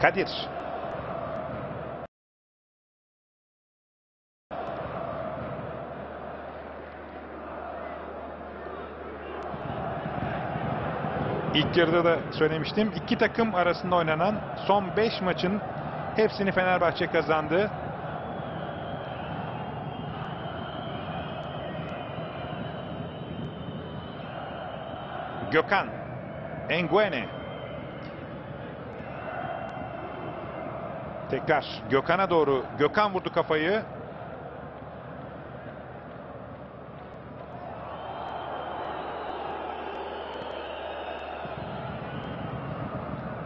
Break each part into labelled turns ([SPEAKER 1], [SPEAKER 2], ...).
[SPEAKER 1] Kadir. İlk yarıda da söylemiştim. İki takım arasında oynanan son 5 maçın hepsini Fenerbahçe kazandı. Gökhan. Enguene. Tekrar Gökhan'a doğru. Gökhan vurdu kafayı.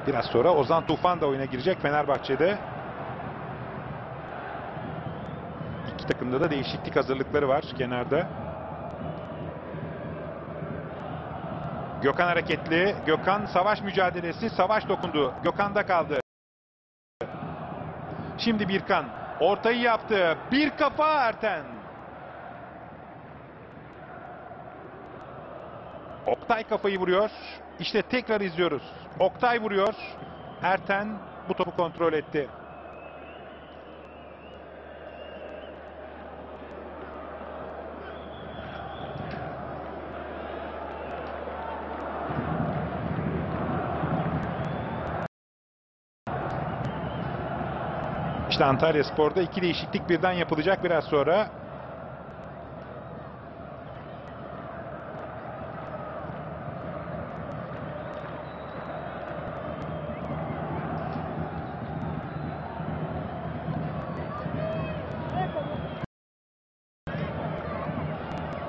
[SPEAKER 1] Biraz sonra Ozan Tufan da oyuna girecek Fenerbahçe'de. İki takımda da değişiklik hazırlıkları var kenarda. Gökhan hareketli. Gökhan savaş mücadelesi. Savaş dokundu. Gökhan'da kaldı. Şimdi Birkan. Ortayı yaptı. Bir kafa Erten. Oktay kafayı vuruyor. İşte tekrar izliyoruz. Oktay vuruyor. Erten bu topu kontrol etti. İşte Antalya Spor'da iki değişiklik birden yapılacak biraz sonra.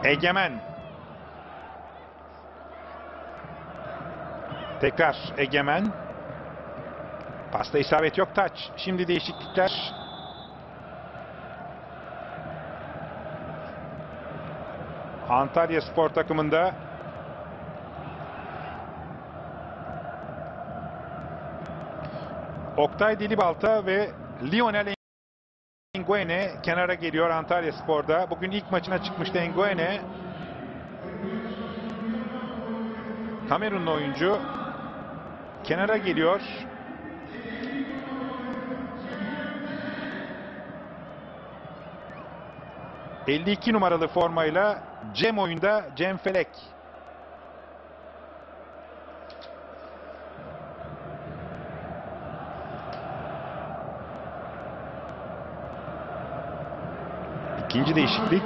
[SPEAKER 1] Egemen. Tekrar Egemen. Pasta isabet yok taç. Şimdi değişiklikler. Antalya Spor takımında Oktay Dilibalta ve Lionel Enguene kenara geliyor Antalya Spor'da. Bugün ilk maçına çıkmıştı Enguene. Kamerunlu oyuncu kenara geliyor. ...52 numaralı formayla Cem oyunda Cem Felek. İkinci değişiklik